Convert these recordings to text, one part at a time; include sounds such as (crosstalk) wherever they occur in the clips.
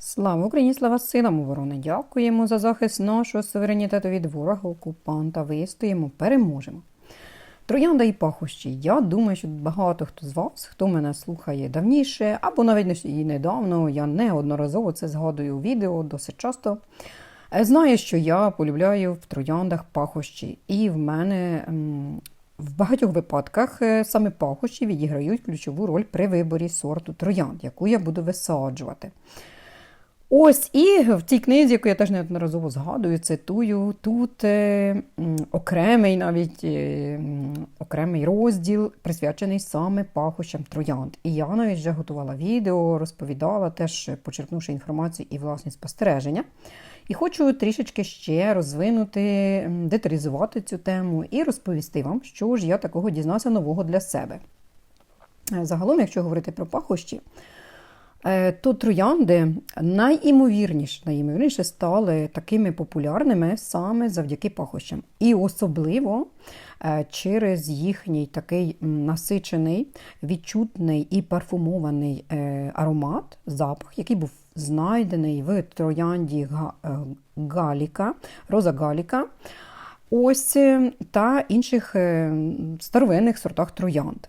Слава Україні, слава силам оборони! Дякуємо за захист нашого суверенітету від ворога окупанта. Вистоїмо, переможемо. Троянда і пахощі. Я думаю, що багато хто з вас, хто мене слухає давніше, або навіть і недавно, я неодноразово це згадую у відео досить часто. е, Знає, що я полюбляю в трояндах пахощі. І в мене в багатьох випадках е, саме пахощі відіграють ключову роль при виборі сорту троянд, яку я буду висаджувати. Ось і в цій книзі, яку я теж неодноразово згадую, цитую, тут е, окремий навіть е, окремий розділ присвячений саме пахощам троянд. І я навіть вже готувала відео, розповідала, теж почерпнувши інформацію і власні спостереження. І хочу трішечки ще розвинути, деталізувати цю тему і розповісти вам, що ж я такого дізнався нового для себе. Е, Загалом, якщо говорити про пахощі, то троянди найімовірніше, найімовірніше стали такими популярними саме завдяки пахощам. І особливо е, через їхній такий насичений, відчутний і парфумований е, аромат, запах, який був знайдений в троянді е, галіка, роза галіка. Ось е, та інших е, старовинних сортах троянд.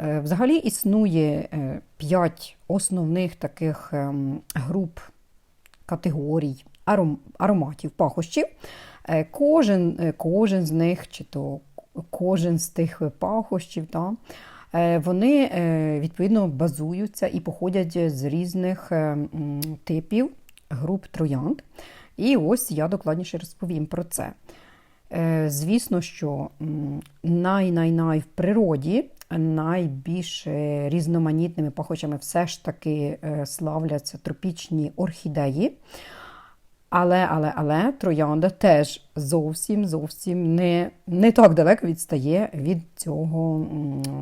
Е, Взагалі існує е, п'ять основних таких ем, груп категорій аром- ароматів, пахощів. Е, Кожен, кожен з них, чи то кожен з тих пахощів, та, вони відповідно базуються і походять з різних типів груп троянд. І ось я докладніше розповім про це. Е, Звісно, що най-най-най в природі найбільш різноманітними пахочами все ж таки е, славляться тропічні орхідеї. Але, але, але троянда теж зовсім зовсім не, не так далеко відстає від цього,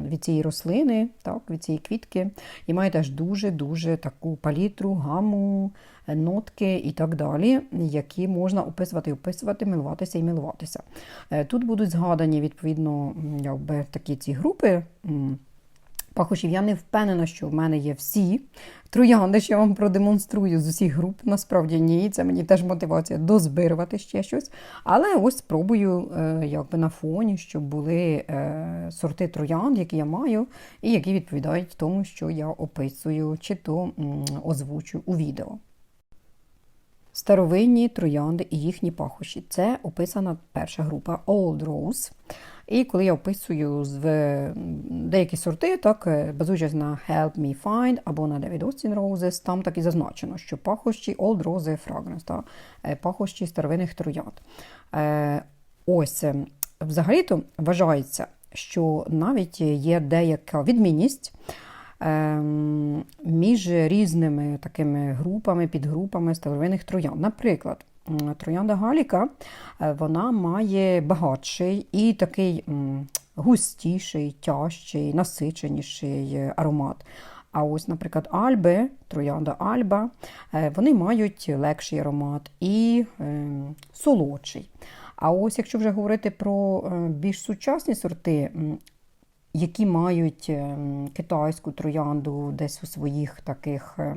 від цієї рослини, так, від цієї квітки, і має теж дуже-дуже таку палітру, гаму, нотки і так далі, які можна описувати описувати, милуватися і милуватися. Е, Тут будуть згадані відповідно якби, такі ці групи. Пахощів, я не впевнена, що в мене є всі троянди, що я вам продемонструю з усіх груп. Насправді ні, це мені теж мотивація дозбирувати ще щось. Але ось спробую е, якби на фоні, щоб були е, сорти троянд, які я маю, і які відповідають тому, що я описую, чи то озвучу у відео. Старовинні троянди і їхні пахощі. Це описана перша група Old Rose. І коли я описую в- деякі сорти, так, е, базуючись на Help Me Find або на David Austin Roses, там так і зазначено, що пахощі Old Rose Fragrance, так, е, пахощі старовинних троянд. Е, Ось, взагалі-то вважається, що навіть є деяка відмінність між різними такими групами, підгрупами старовинних троянд. Наприклад, троянда Галіка е, вона має багатший і такий густіший, тяжчий, насиченіший аромат. А ось, наприклад, Альби, троянда Альба, е, вони мають легший аромат і е, солодший. А ось якщо вже говорити про е, більш сучасні сорти, які мають ем, китайську троянду десь у своїх таких е,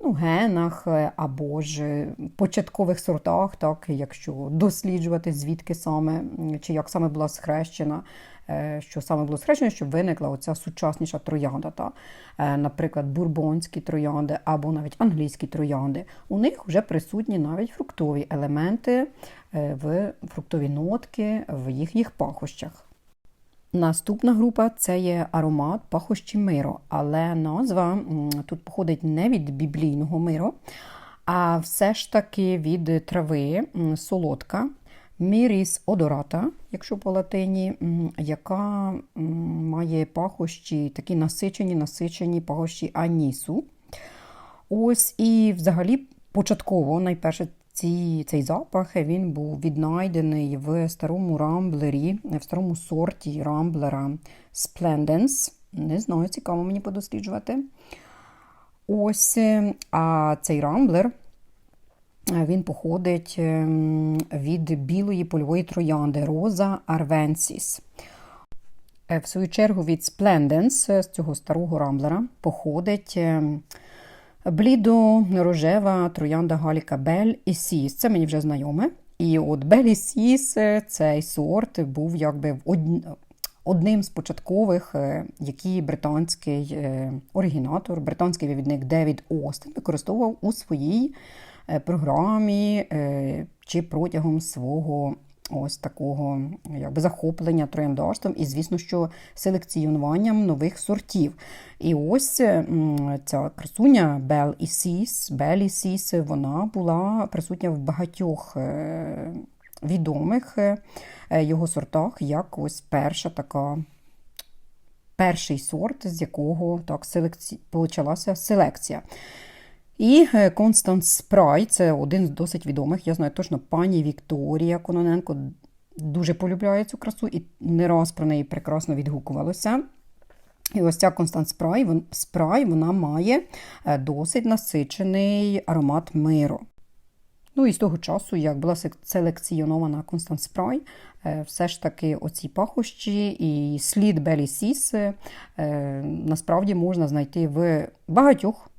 ну, генах е, або ж е, початкових сортах, так, якщо досліджувати, звідки саме, чи як саме була схрещена, що саме було схрещено, щоб виникла оця сучасніша троянда. Та? Наприклад, бурбонські троянди або навіть англійські троянди. У них вже присутні навіть фруктові елементи в фруктові нотки в їхніх пахощах. Наступна група це є аромат пахощі миро, але назва тут походить не від біблійного миро, а все ж таки від трави солодка. Міріс одората, якщо по латині, яка має пахощі, такі насичені, насичені пахощі анісу. Ось і взагалі початково, найперше, ці, цей запах він був віднайдений в старому рамблері, в старому сорті рамблера Splendens. Не знаю, цікаво мені подосліджувати. Ось, е, а цей рамблер е, він походить ем, від білої польової троянди Роза Арвенсіс. Е, В свою чергу від е, з цього старого рамблера, походить Блідо рожева троянда Галіка Бель і Сіс. Це мені вже знайоме. І от Бель і Сіс, е, цей сорт був якби одним з початкових, е, які британський е, оригінатор, британський вивідник Девід Остен використовував у своїй програмі чи протягом свого ось такого якби, захоплення трояндарством і, звісно, що селекціонуванням нових сортів. І ось ця красуня Бел і Сіс, Белі Сіс, вона була присутня в багатьох е, відомих е, його сортах, як ось перша така. Перший сорт, з якого так селекці... почалася селекція. І е, Констанс Спрай це один з досить відомих. Я знаю точно пані Вікторія Кононенко дуже полюбляє цю красу і не раз про неї прекрасно відгукувалося. І ось ця Констанс Спрай, вон- Спрай вона має е, досить насичений аромат миру. Ну і з того часу, як була селекціонована Констанс Спрай, е, все ж таки оці пахощі і слід Белі Сіс насправді можна знайти в багатьох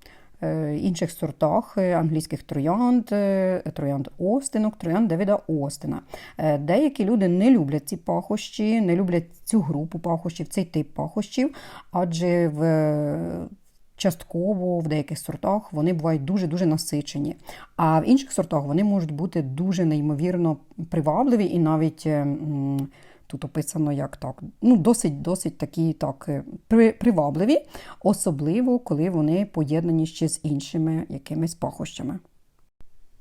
інших сортах е, англійських троянд, е, троянд Остинок, троянд Девіда Остина. Е, Деякі люди не люблять ці пахощі, не люблять цю групу пахощів, цей тип пахощів, адже в е, частково в деяких сортах вони бувають дуже-дуже насичені. А в інших сортах вони можуть бути дуже неймовірно привабливі і навіть. Тут описано як так, ну досить досить такі так е, привабливі, особливо коли вони поєднані ще з іншими якимись пахощами.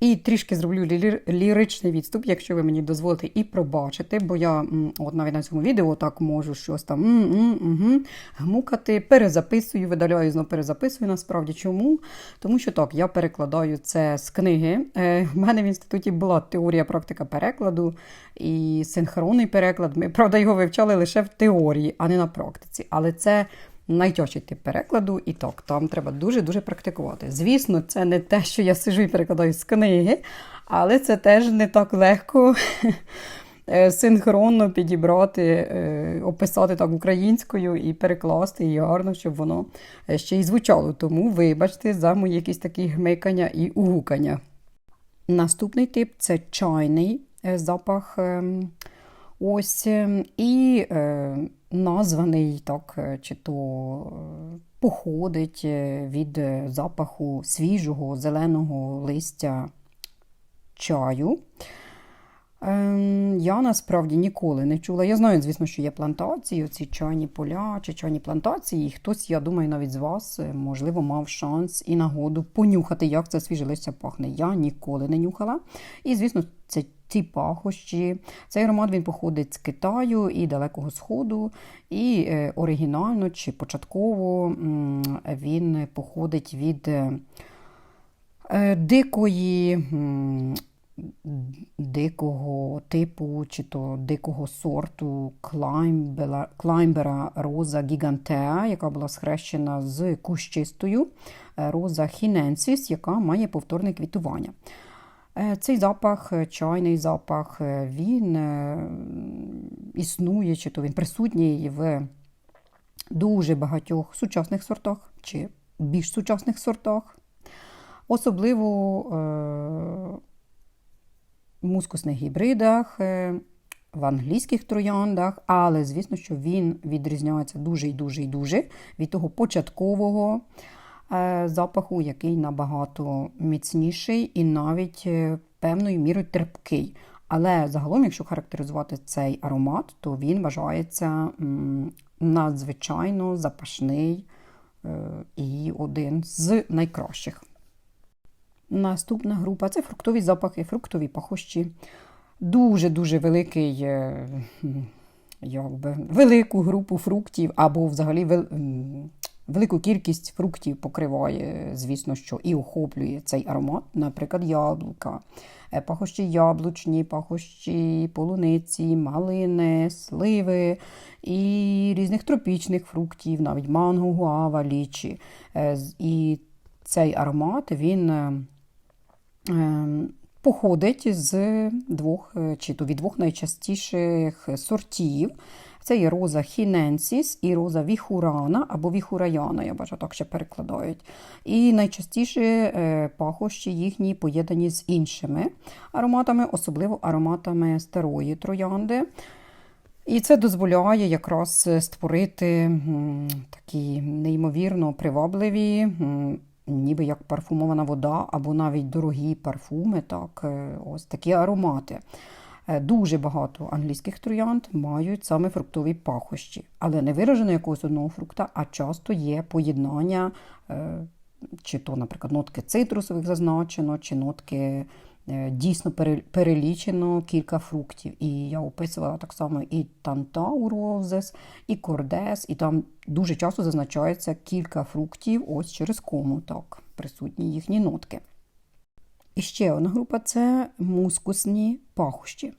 І трішки зроблю ліричний відступ, якщо ви мені дозволите і пробачите, бо я от навіть на цьому відео так можу щось там м, гмукати, перезаписую, видаляю, знову перезаписую. Насправді чому? Тому що так, я перекладаю це з книги. Е, в мене в інституті була теорія практика перекладу і синхронний переклад. Ми, правда, його вивчали лише в теорії, а не на практиці. Але це найтяжчий тип перекладу, і так, там треба дуже-дуже практикувати. Звісно, це не те, що я сижу і перекладаю з книги, але це теж не так легко (laughs) е, синхронно підібрати, е, описати так українською і перекласти її гарно, щоб воно е, ще й звучало. Тому вибачте за мої якісь такі гмикання і угукання. Наступний тип це чайний запах. Ось ем, і е, названий так, е, чи то е, походить від запаху свіжого зеленого листя чаю. Ем, я насправді ніколи не чула. Я знаю, звісно, що є плантації, оці чайні поля чи чайні плантації, і хтось, я думаю, навіть з вас, е, можливо, мав шанс і нагоду понюхати, як це свіже листя пахне. Я ніколи не нюхала. І, звісно, це ті пахощі. Цей аромат він походить з Китаю і Далекого Сходу, і е, оригінально чи початково він походить від е, дикої. Дикого типу, чи то дикого сорту клаймбера, клаймбера роза гігантеа, яка була схрещена з кущистою е, роза хіненсіс, яка має повторне квітування. Е, Цей запах, е, чайний запах, він існує, чи то він присутній в дуже багатьох сучасних сортах, чи більш сучасних сортах. Особливо мускусних гібридах, е, в англійських трояндах, але звісно, що він відрізняється дуже і дуже і дуже від того початкового е, запаху, який набагато міцніший і навіть е, певною мірою терпкий. Але загалом, якщо характеризувати цей аромат, то він вважається надзвичайно запашний і один з найкращих. Наступна група це фруктові запахи, фруктові пахощі. Дуже-дуже великий, е, якби, велику групу фруктів, або взагалі вел- велику кількість фруктів покриває, звісно, що і охоплює цей аромат, наприклад, яблука, е, пахощі яблучні, пахощі полуниці, малини, сливи і різних тропічних фруктів, навіть манго, гуава, лічі. Е, І цей аромат він походить з двох е, чи то від двох найчастіших сортів. Це є роза хіненсіс і роза віхурана або віхураяна, я бачу, так ще перекладають. І найчастіше е, пахощі їхні поєднані з іншими ароматами, особливо ароматами старої троянди. І це дозволяє якраз створити такі неймовірно привабливі, ніби як парфумована вода, або навіть дорогі парфуми, так, е, ось такі аромати. Е, Дуже багато англійських троянд мають саме фруктові пахощі, але не виражено якогось одного фрукта, а часто є поєднання, е, чи то, наприклад, нотки цитрусових зазначено, чи нотки дійсно перелічено кілька фруктів. І я описувала так само і тантаурозис, і Кордес, і там дуже часто зазначається кілька фруктів, ось через кому так присутні їхні нотки. І ще одна група це мускусні пахощі.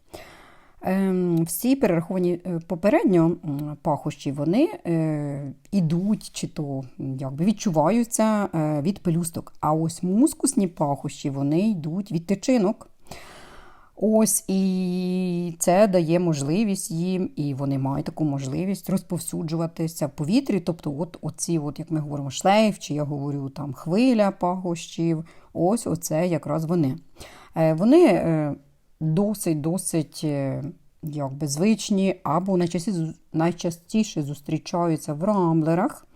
Ем, Всі перераховані е, попередньо пахощі, вони е, ідуть чи то якби відчуваються е, від пелюсток. А ось мускусні пахощі вони йдуть від тичинок. Ось і це дає можливість їм, і вони мають таку можливість розповсюджуватися в повітрі. Тобто, от оці, от, як ми говоримо, шлейф, чи я говорю там хвиля пахощів, ось оце якраз вони. Вони досить-досить е, якби звичні, або найчастіше, найчастіше зустрічаються в рамблерах,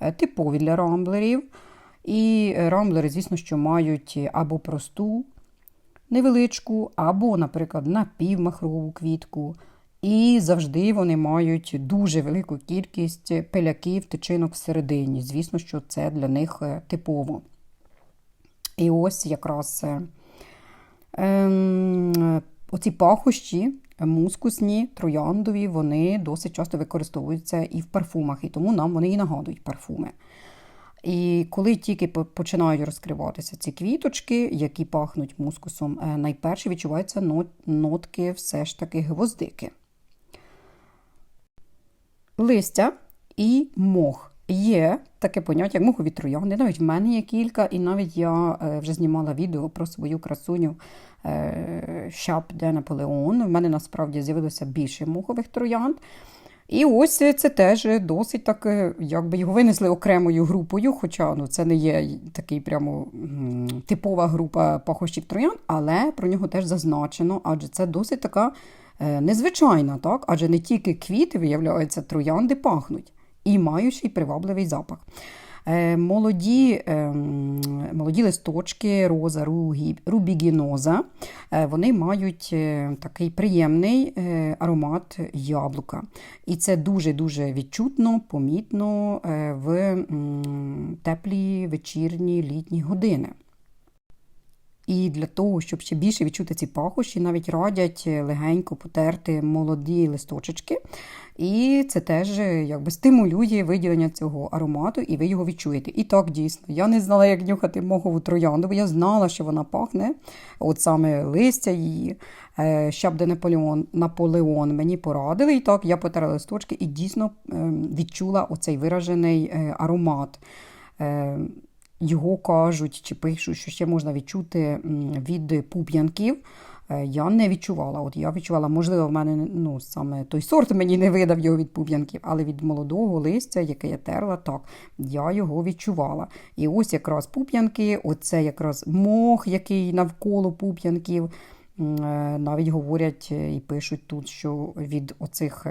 е, типові для рамблерів. І е, рамблери, звісно, що мають або просту невеличку, або, наприклад, напівмахрову квітку. І завжди вони мають дуже велику кількість пиляків, тичинок всередині. Звісно, що це для них е, типово. І ось якраз е, ем, оці пахощі, мускусні, трояндові, вони досить часто використовуються і в парфумах, і тому нам вони і нагадують парфуми. І коли тільки починають розкриватися ці квіточки, які пахнуть мускусом, е, найперше відчуваються нотки все ж таки гвоздики. Листя і мох. Є таке поняття, як мохові троянди. Навіть в мене є кілька, і навіть я е, вже знімала відео про свою красуню е, Шап де Наполеон. В мене насправді з'явилося більше мохових троянд. І ось це теж досить так, е, якби його винесли окремою групою, хоча ну, це не є такий прямо типова група пахощів троян, але про нього теж зазначено, адже це досить така незвичайна, так? адже не тільки квіти, виявляється, троянди пахнуть і ще привабливий запах. Е, Молоді, ем, молоді листочки роза рубігіноза, е, вони мають е, такий приємний е, аромат яблука. І це дуже-дуже відчутно, помітно е, в теплі вечірні літні години. І для того, щоб ще більше відчути ці пахощі, навіть радять легенько потерти молоді листочечки. І це теж е, якби стимулює виділення цього аромату, і ви його відчуєте. І так дійсно. Я не знала, як нюхати мохову троянду, бо я знала, що вона пахне. От саме листя її. Е, Щаб де Наполеон, Наполеон мені порадили. І так я потерла листочки і дійсно ем, відчула оцей виражений е, аромат. Його кажуть чи пишуть, що ще можна відчути від пуп'янків. Е, Я не відчувала. От я відчувала, можливо, в мене ну, саме той сорт мені не видав його від пуп'янків, але від молодого листя, яке я терла, так, я його відчувала. І ось якраз пуп'янки, оце якраз мох, який навколо пуп'янків. Е, Навіть говорять е, і пишуть тут, що від оцих.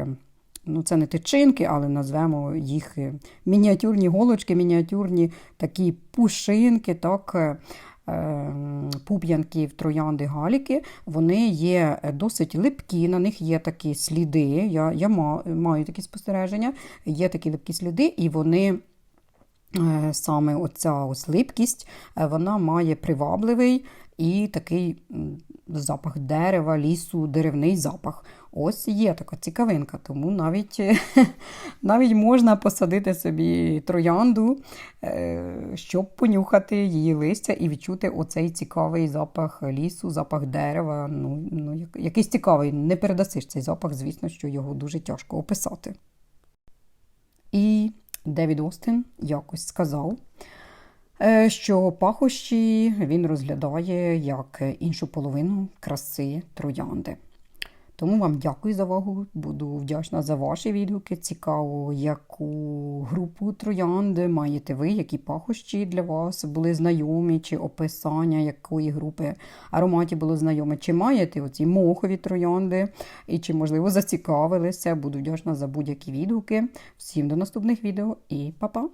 Е, Ну, це не тичинки, але назвемо їх е, мініатюрні голочки, мініатюрні такі пушинки, так, е, е, пуп'янків, троянди, галіки. Вони є досить липкі, на них є такі сліди. Я, я ма- маю такі спостереження, є такі липкі сліди, і вони. е, Саме оця ось липкість, е, вона має привабливий і такий запах дерева, лісу, деревний запах. Ось є така цікавинка, тому навіть, (laughs) навіть можна посадити собі троянду, е, щоб понюхати її листя і відчути оцей цікавий запах лісу, запах дерева. Ну, ну, якийсь цікавий. Не передасиш цей запах, звісно, що його дуже тяжко описати. І Девід Остин якось сказав, е, що пахощі він розглядає як іншу половину краси троянди. Тому вам дякую за увагу. Буду вдячна за ваші відгуки. Цікаво, яку групу троянди маєте ви, які пахощі для вас були знайомі, чи описання якої групи ароматів було знайоме. Чи маєте оці мохові троянди, і чи, можливо, зацікавилися. Буду вдячна за будь-які відгуки. Всім до наступних відео і па-па!